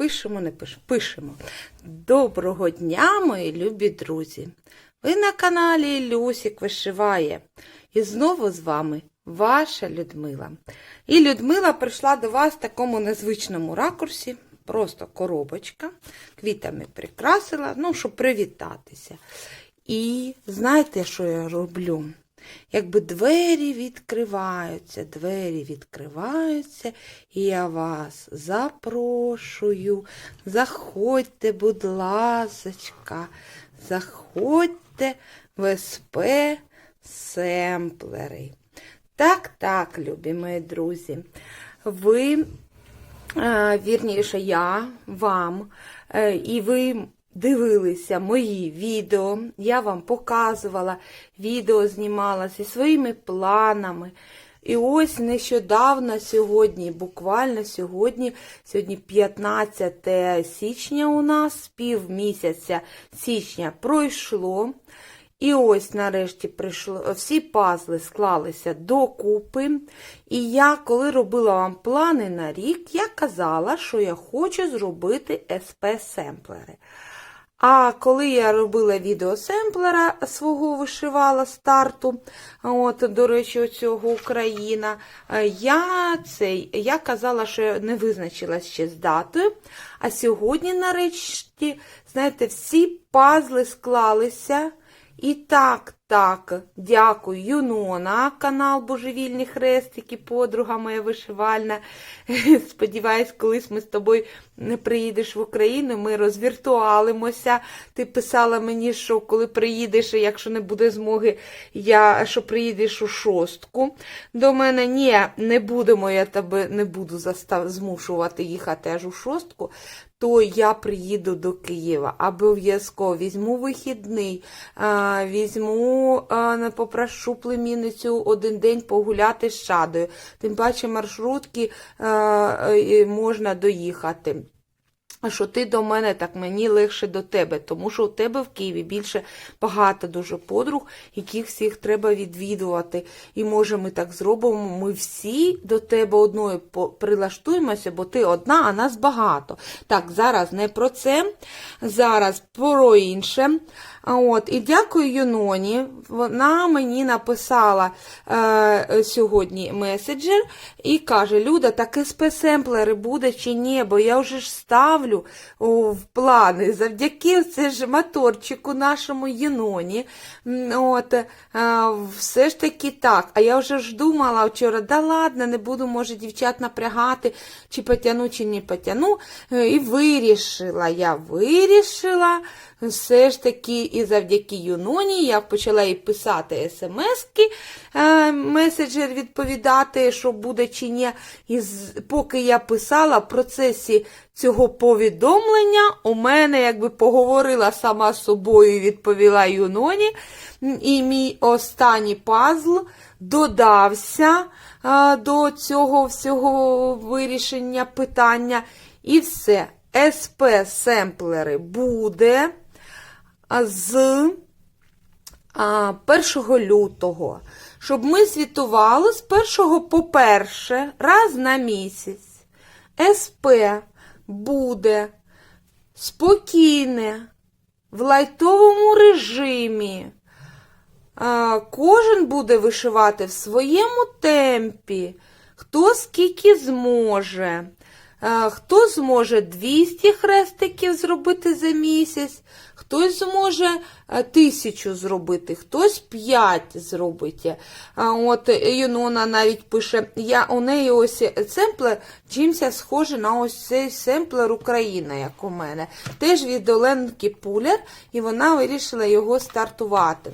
Пишемо, не пишемо. Пишемо. Доброго дня, мої любі друзі! Ви на каналі Люсік Вишиває. І знову з вами ваша Людмила. І Людмила прийшла до вас в такому незвичному ракурсі. Просто коробочка, квітами прикрасила, ну, щоб привітатися. І знаєте, що я роблю? Якби двері відкриваються, двері відкриваються, і я вас запрошую. Заходьте, будь ласочка, заходьте в СП семплери. Так, так, любі мої друзі. Ви, е, вірніше, я вам, е, і ви дивилися мої відео, я вам показувала, відео знімала зі своїми планами. І ось нещодавно сьогодні, буквально сьогодні, сьогодні 15 січня у нас, пів місяця січня пройшло. І ось нарешті прийшло, всі пазли склалися докупи. І я, коли робила вам плани на рік, я казала, що я хочу зробити СП-семплери. А коли я робила відео семплера свого вишивала старту, от, до речі, цього Україна, я, цей, я казала, що не визначилась ще з датою. А сьогодні, нарешті, знаєте, всі пазли склалися. І так, так, дякую, Юнона, канал Божевільні хрестики, подруга моя вишивальна. Сподіваюсь, колись ми з тобою не приїдеш в Україну, ми розвіртуалимося. Ти писала мені, що коли приїдеш, якщо не буде змоги, я що приїдеш у шостку. До мене ні, не будемо, я тебе не буду застав, змушувати їхати аж у шостку. То я приїду до Києва. Обов'язково візьму вихідний, візьму, попрошу племінницю один день погуляти з шадою. Тим паче маршрутки можна доїхати. Що ти до мене, так мені легше до тебе, тому що у тебе в Києві більше багато дуже подруг, яких всіх треба відвідувати. І може ми так зробимо, ми всі до тебе одною прилаштуємося, бо ти одна, а нас багато. Так, зараз не про це, зараз про інше. От, і дякую Юноні. Вона мені написала е, сьогодні меседжер і каже: Люда, так СП-семплери буде чи ні, бо я вже ж ставлю в плани завдяки це ж моторчику нашому Юноні. От, е, все ж таки так. А я вже ж думала вчора, да ладно, не буду, може, дівчат напрягати, чи потяну, чи не потяну. Е, І вирішила, я вирішила все ж таки, і завдяки Юноні я почала їй писати смски, е, меседжер відповідати, що буде чи ні. І поки я писала в процесі цього повідомлення, у мене якби поговорила сама з собою і відповіла Юноні. І мій останній пазл додався е, до цього всього вирішення питання. І все. СП-семплери буде з 1 лютого, щоб ми звітували з 1 по 1 раз на місяць. СП буде спокійне, в лайтовому режимі. Кожен буде вишивати в своєму темпі, хто скільки зможе. Хто зможе 200 хрестиків зробити за місяць, хтось зможе е, тисячу зробити, хтось 5 зробить. От Юнона навіть пише, я у неї ось семплер чимся схожий на ось цей семплер Україна, як у мене. Теж від Оленки Пуляр, і вона вирішила його стартувати.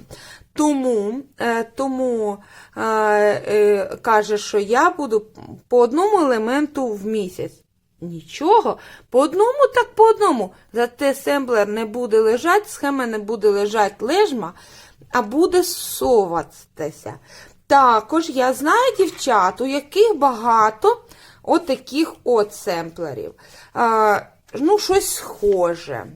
Тому, е, тому е, е, каже, що я буду по одному елементу в місяць. Нічого, по одному так по одному. Зате семплер не буде лежати, схема не буде лежати лежма, а буде соватися. Також я знаю дівчат, у яких багато отаких от семплерів. А, ну, щось схоже.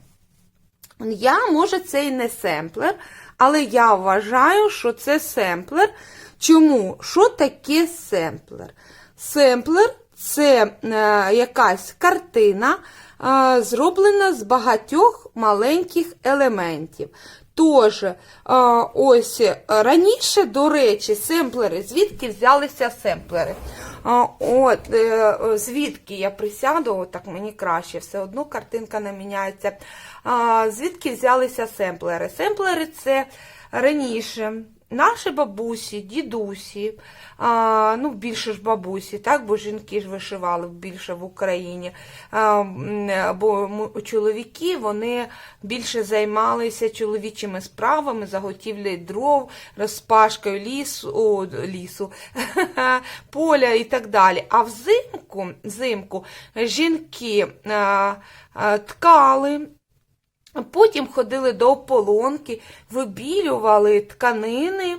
Я, може, це і не семплер, але я вважаю, що це семплер. Чому? Що таке семплер? Семплер це е, якась картина, а, зроблена з багатьох маленьких елементів. Тож, а, ось е, раніше, до речі, семплери, звідки взялися семплери? От, е, звідки я присяду, так мені краще, все одно картинка не міняється. Звідки взялися семплери? Семплери це раніше наші бабусі, дідусі, а, ну більше ж бабусі, так, бо жінки ж вишивали більше в Україні. А, бо чоловіки вони більше займалися чоловічими справами, заготівлею дров, розпашкою лісу, о, лісу поля і так далі. А взимку, взимку жінки а, а, ткали. Потім ходили до ополонки, вибілювали тканини.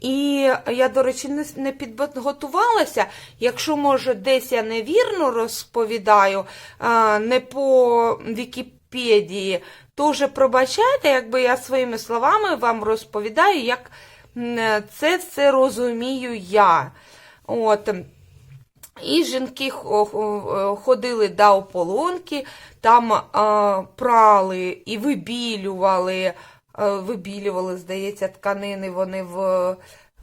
І я, до речі, не, підготувалася. Якщо, може, десь я невірно розповідаю, не по Вікіпедії, то вже пробачайте, якби я своїми словами вам розповідаю, як це все розумію я. От. І жінки хо- хо- ходили до ополонки, там прали і вибілювали, а, вибілювали, здається, тканини вони в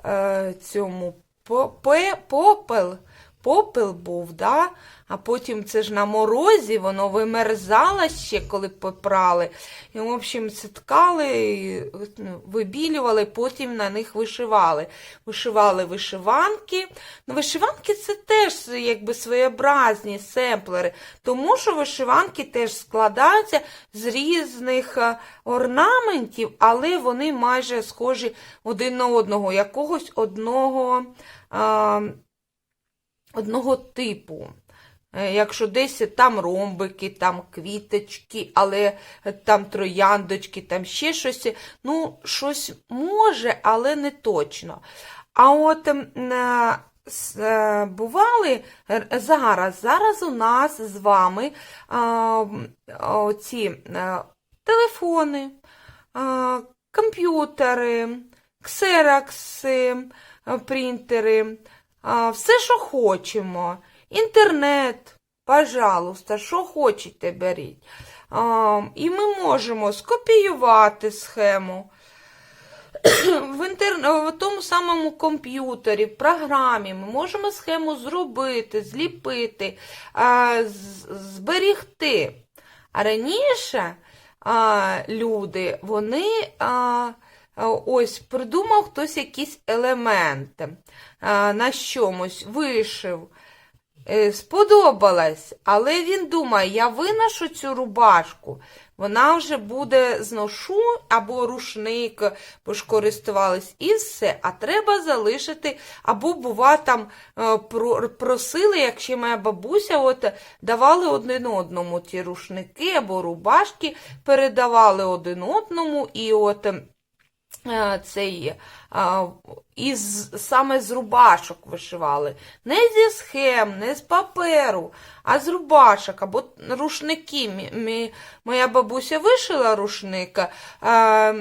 е, цьому по- пе- попел. Попел був, да? а потім це ж на морозі, воно вимерзало ще, коли попрали. І, в общем, це ткали, ну, вибілювали, потім на них вишивали. Вишивали вишиванки. Ну, вишиванки це теж якби своєобразні семплери, тому що вишиванки теж складаються з різних е, орнаментів, але вони майже схожі один на одного, якогось одного. А, одного типу. Е, Якщо десь там ромбики, там квіточки, але там трояндочки, там ще щось, ну, щось може, але не точно. А от е, е, бували зараз, зараз у нас з вами е, телефони, комп'ютери, ксерокси, е, принтери, а, все, що хочемо. Інтернет, пожалуйста, що хочете, беріть. А, і ми можемо скопіювати схему в, інтер... в тому самому комп'ютері, в програмі. Ми можемо схему зробити, зліпити, а, зберігти. А раніше а, люди, вони а, ось придумав хтось якісь елементи на чомусь, вишив. Е, Сподобалась, але він думає, я виношу цю рубашку, вона вже буде зношу або рушник, бо ж користувались, і все. А треба залишити, або, бува, там е, просили, якщо моя бабуся, от давали один одному ті рушники або рубашки, передавали один одному, і от. Е, Цей, а, із, саме з рубашок вишивали. Не зі схем, не з паперу, а з рубашок або рушники. Моя бабуся вишила рушник, а,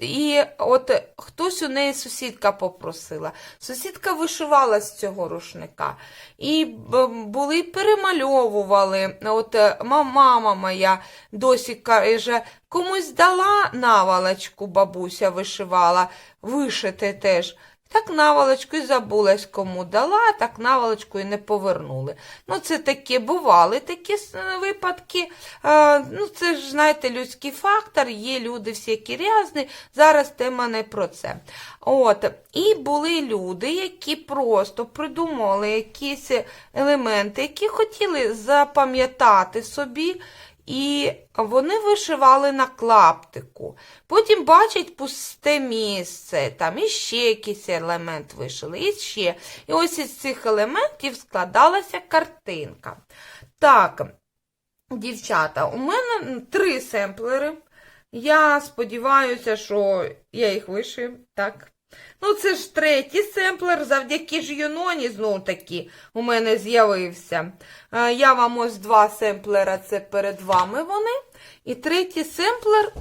і от хтось у неї сусідка попросила. Сусідка вишивала з цього рушника. І були перемальовували. От е, мама моя досі каже, комусь дала наволочку, бабуся вишивала, вишити теж. Так наволочку і забулась, кому дала, так наволочку і не повернули. Ну, це такі бували такі випадки. Е, ну, це ж, знаєте, людський фактор, є люди всякі різні. Зараз тема не про це. От. І були люди, які просто придумали якісь елементи, які хотіли запам'ятати собі. І вони вишивали на клаптику. Потім бачать пусте місце, там іще якийсь елемент вишили, і ще. І ось із цих елементів складалася картинка. Так, дівчата, у мене три семплери. Я сподіваюся, що я їх вишив. Так. Ну, це ж третій семплер, завдяки ж Юноні, знов таки, у мене з'явився. Е, Я вам ось два семплера, це перед вами вони. І третій семплер,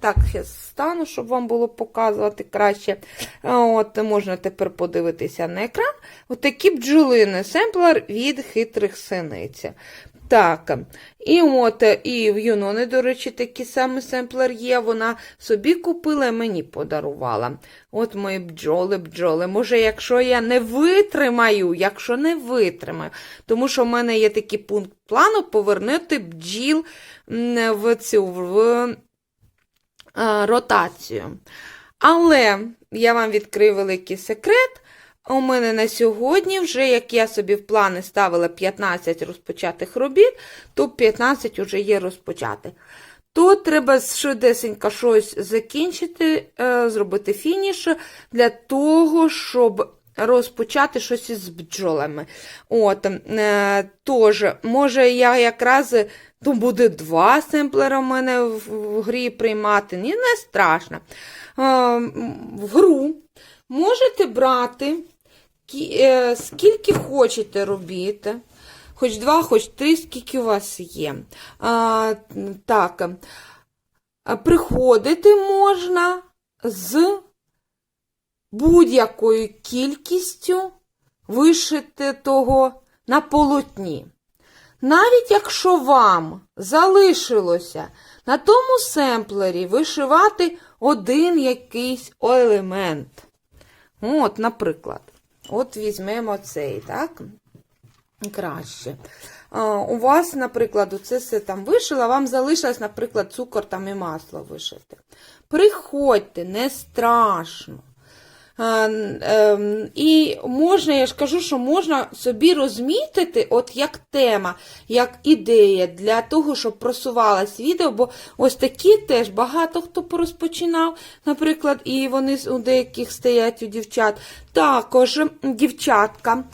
так, я стану, щоб вам було показувати краще. Е, От, можна тепер подивитися на екран. Отакі бджолини, семплер від хитрих синиць. Так, і от е, і в Юнони, до речі, такий самий семплер є. Вона собі купила і мені подарувала. От мої бджоли, бджоли. Може, якщо я не витримаю, якщо не витримаю, тому що в мене є такий пункт плану повернути бджіл в цю в е, ротацію. Але я вам відкрию великий секрет. У мене на сьогодні, вже як я собі в плани ставила 15 розпочатих робіт, то 15 вже є розпочатих. То треба швидесенько щось закінчити, е, зробити фініш для того, щоб розпочати щось із бджолами. От, е, тож, може, я якраз то буде два семплера в мене в, грі приймати. Ні, не страшно. Е, в гру можете брати скільки хочете робіт. Хоч два, хоч три, скільки у вас є. А, так, приходити можна з будь-якою кількістю вишити того на полотні. Навіть якщо вам залишилося на тому семплері вишивати один якийсь елемент. От, наприклад, от візьмемо цей, так? Краще. У вас, наприклад, це все там вишила, вам залишилось, наприклад, цукор там і масло вишити. Приходьте, не страшно. Ем, І можна, я ж кажу, що можна собі розмітити, от як тема, як ідея для того, щоб просувалось відео, бо ось такі теж багато хто порозпочинав, наприклад, і вони у деяких стоять у дівчат. Також дівчатка.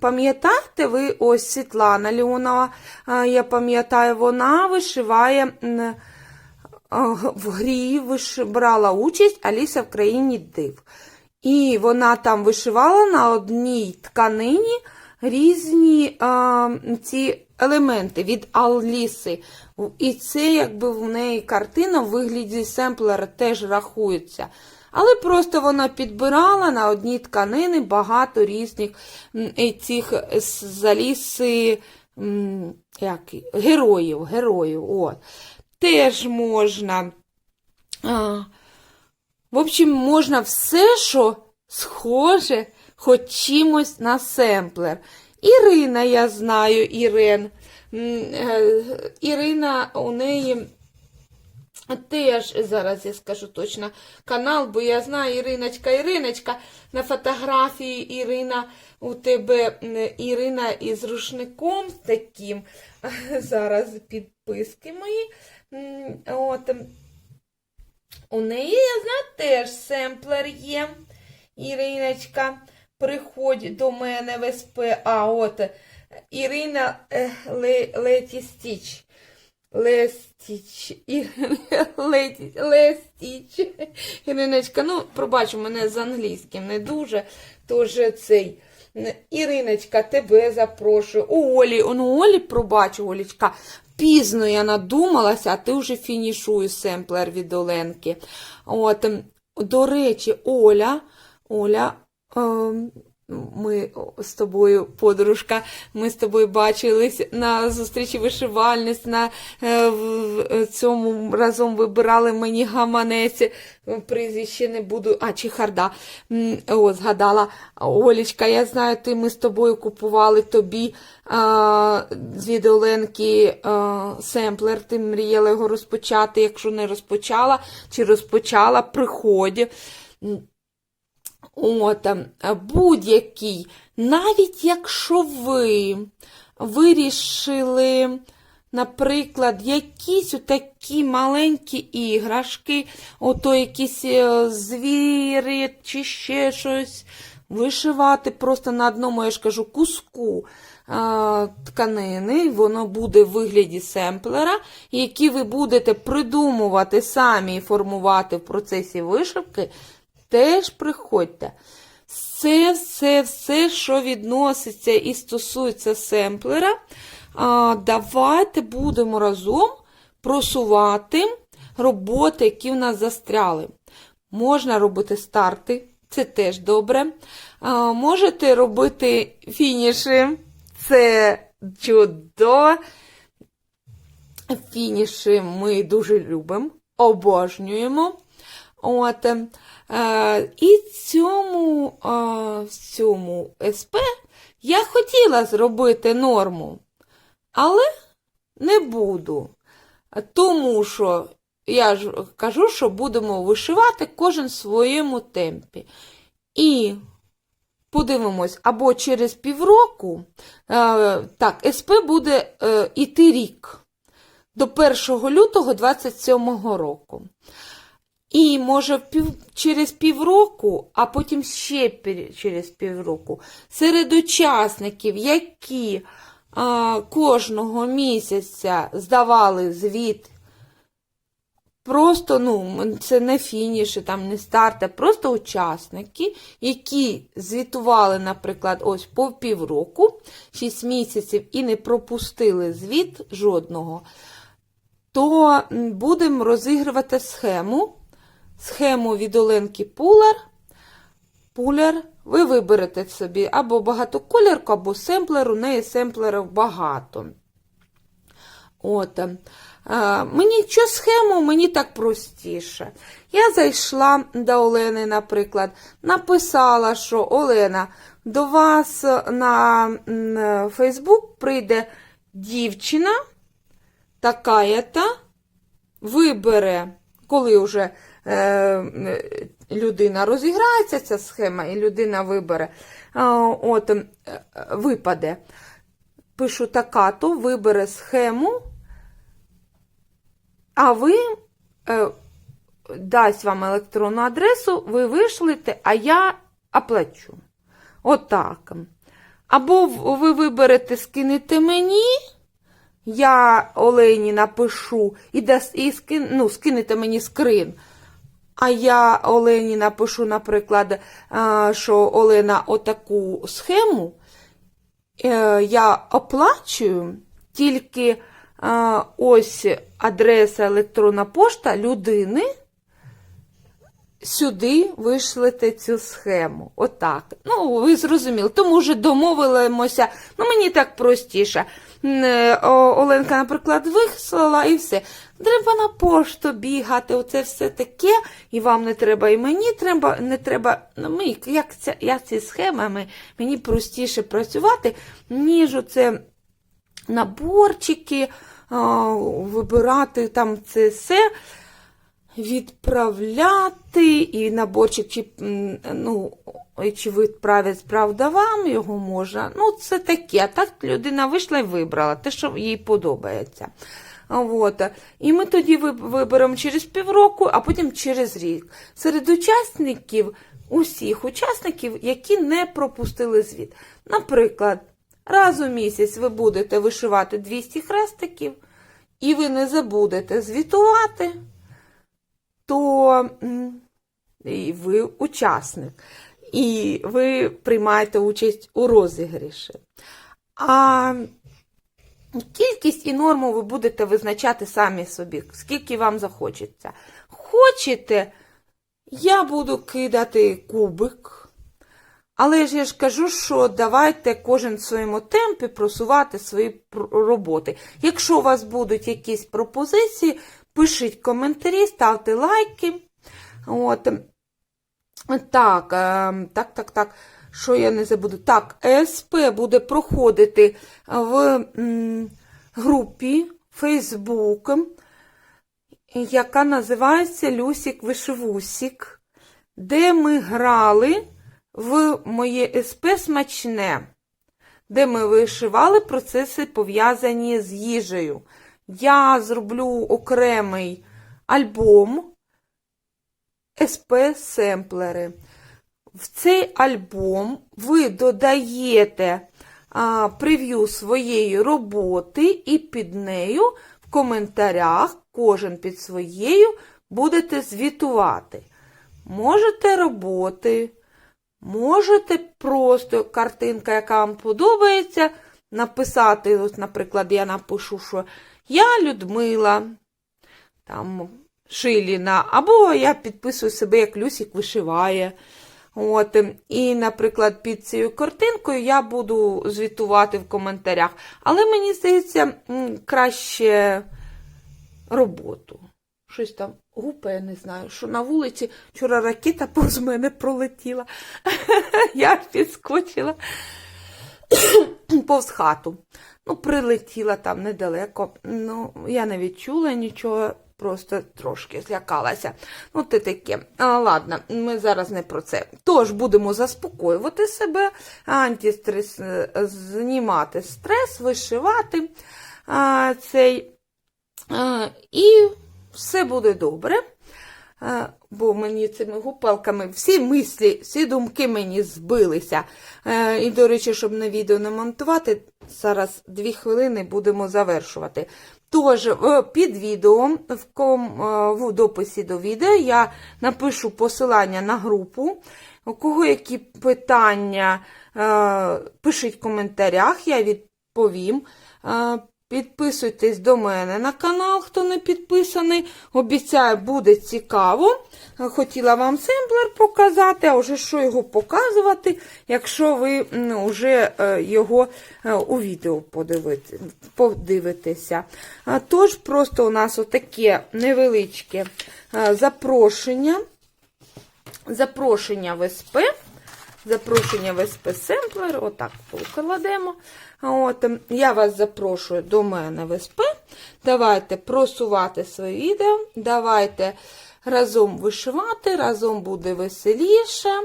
Пам'ятаєте ви, ось Світлана Леонова, я пам'ятаю, вона вишиває. В грі брала участь Аліса в країні див. І вона там вишивала на одній тканині різні а, ці елементи від Аліси. І це якби в неї картина в вигляді семплера теж рахується. Але просто вона підбирала на одній тканини багато різних цих з з Аліси м, як, героїв. героїв от теж можна. А, в общем, можна все, що схоже хоч чимось на семплер. Ірина, я знаю, Ірен. Е, Ірина у неї теж, зараз я скажу точно, канал, бо я знаю Іриночка, Іриночка, на фотографії Ірина у тебе Ірина із рушником таким. Зараз підписки мої. От. У неї, я знаю, теж семплер є. Іриночка приходить до мене в СП. А, от Ірина е, Ле, Леті Лестіч. Лестіч. Іриночка, ну, пробач, у мене з англійським не дуже. Тож цей. Іриночка, тебе запрошую. У Олі, ну Олі, пробач, Олічка, пізно я надумалася, а ти вже фінішуєш семплер від Оленки. От, ем, до речі, Оля, Оля, ем, ми з тобою, подружка, ми з тобою бачились на зустрічі вишивальниць, на е, в- цьому разом вибирали мені гаманець, прізвище не буду, а Чехарда, М, о, згадала, Олічка, я знаю, ти ми з тобою купували тобі а, від Оленки а, семплер, ти мріяла його розпочати, якщо не розпочала, чи розпочала, приходь. От, ем, будь-який, навіть якщо ви вирішили, наприклад, якісь такі маленькі іграшки, ото якісь е, звірі чи ще щось, вишивати просто на одному, я ж кажу, куску а, тканини, воно буде в вигляді семплера, які ви будете придумувати самі і формувати в процесі вишивки, теж приходьте. Все, все, все, що відноситься і стосується семплера, давайте будемо разом просувати роботи, які в нас застряли. Можна робити старти, це теж добре. Можете робити фініші, це чудово. Фініші ми дуже любимо, обожнюємо. От, і цьому, е, цьому СП я хотіла зробити норму, але не буду. Тому що я ж кажу, що будемо вишивати кожен в своєму темпі. І подивимось, або через півроку, е, так, СП буде е, іти рік до 1 лютого 27 року. І може пів, через півроку, а потім ще через півроку, серед учасників, які а, кожного місяця здавали звіт, просто, ну, це не фініші, там не старти, просто учасники, які звітували, наприклад, ось по півроку, 6 місяців і не пропустили звіт жодного, то будемо розігрувати схему. Схему від Оленки Пулар. Пуляр. Ви виберете собі або багатоколірку, або семплер. У неї семплерів багато. От. е, мені що схему, мені так простіше. Я зайшла до Олени, наприклад, написала, що Олена, до вас на м, Фейсбук прийде дівчина, така-та, вибере, коли вже е, людина розіграється, ця схема, і людина вибере, от, е, випаде. Пишу така-то, вибере схему, а ви е, дасть вам електронну адресу, ви вишлете, а я оплачу. Отак. Або ви виберете, скинете мені, я Олені напишу і, дас, і скин, ну, скинете мені скрин. А я Олені напишу, наприклад, що Олена отаку схему е, я оплачую, тільки ось адреса електронна пошта людини. Сюди вишлете цю схему. Отак. Ну, ви зрозуміли. Тому вже домовилимося. Ну, мені так простіше. Е, Оленка, наприклад, вислала і все. Треба на пошту бігати, оце все таке, і вам не треба, і мені треба, не треба. Ну, ми, як, ця, як ці схемами, мені простіше працювати, ніж оце наборчики, а, вибирати там це все відправляти і наборчик, чи, ну, чи відправять правда вам його можна. Ну, це таке. Так людина вийшла і вибрала те, що їй подобається. От. І ми тоді виберемо через півроку, а потім через рік. Серед учасників, усіх учасників, які не пропустили звіт. Наприклад, раз у місяць ви будете вишивати 200 хрестиків, і ви не забудете звітувати то і ви учасник, і ви приймаєте участь у розіграші. А кількість і норму ви будете визначати самі собі, скільки вам захочеться. Хочете, я буду кидати кубик. Але ж я ж кажу, що давайте кожен в своєму темпі просувати свої роботи. Якщо у вас будуть якісь пропозиції, пишіть коментарі, ставте лайки. От. Так, е, так, так, так. Що я не забуду? Так, ЕСП буде проходити в групі Facebook, яка називається Люсік Вишивусік, де ми грали в моє СП смачне, де ми вишивали процеси, пов'язані з їжею. Я зроблю окремий альбом СП-семплери. В цей альбом ви додаєте а, прев'ю своєї роботи, і під нею в коментарях, кожен під своєю, будете звітувати. Можете роботи, можете просто картинка, яка вам подобається, написати, ось, наприклад, я напишу, що я Людмила, там, Шиліна, або я підписую себе, як Люсік вишиває. От, ем, і, наприклад, під цією картинкою я буду звітувати в коментарях. Але мені здається, краще роботу. Щось там гупає, не знаю, що на вулиці вчора ракета повз мене пролетіла. Я підскочила повз хату. Ну, прилетіла там недалеко. Ну, я не відчула нічого, просто трошки злякалася. Ну, ти таке. А, ладно, ми зараз не про це. Тож будемо заспокоювати себе, антистрес, е, знімати стрес, вишивати а, цей. А, і все буде добре. А, Бо мені цими гупалками всі мислі, всі думки мені збилися. Е, І, до речі, щоб на відео не монтувати, зараз дві хвилини будемо завершувати. Тож, е, під відео, в, ком, е, в дописі до відео, я напишу посилання на групу. У кого які питання, е, пишіть в коментарях, я відповім. Е, Підписуйтесь до мене на канал, хто не підписаний. Обіцяю, буде цікаво. Хотіла вам семплер показати, а вже що його показувати, якщо ви вже е, його е, у відео подивитеся. Тож, просто у нас отаке невеличке е, запрошення. Запрошення в СП. Запрошення в СП Семплер, отак покладемо. От, ем, я вас запрошую до мене в СП. Давайте просувати своє відео, давайте разом вишивати, разом буде веселіше.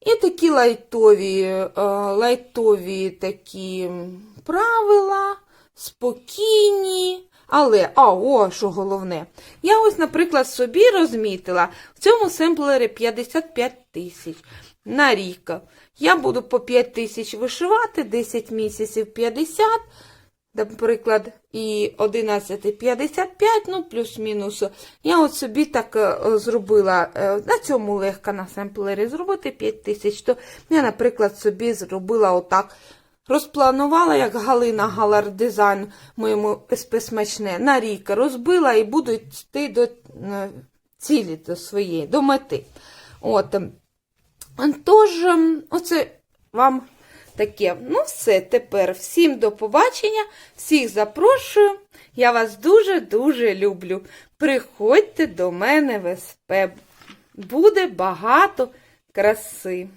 І такі лайтові, е, лайтові такі правила, спокійні. Але, а, о, що головне, я ось, наприклад, собі розмітила в цьому семплері 55 тисяч на рік. Я буду по 5 тисяч вишивати, 10 місяців 50, наприклад, і 11 55, ну, плюс-мінус. Я от собі так е, зробила, е, на цьому легко на семплері зробити 5 тисяч, то я, наприклад, собі зробила отак. Розпланувала, як Галина Галар дизайн моєму СП смачне на рік розбила і буду йти до е, цілі до своєї, до мети. От. Тож, ем, оце вам таке. Ну, все, тепер всім до побачення, всіх запрошую. Я вас дуже-дуже люблю. Приходьте до мене в СП. Буде багато краси.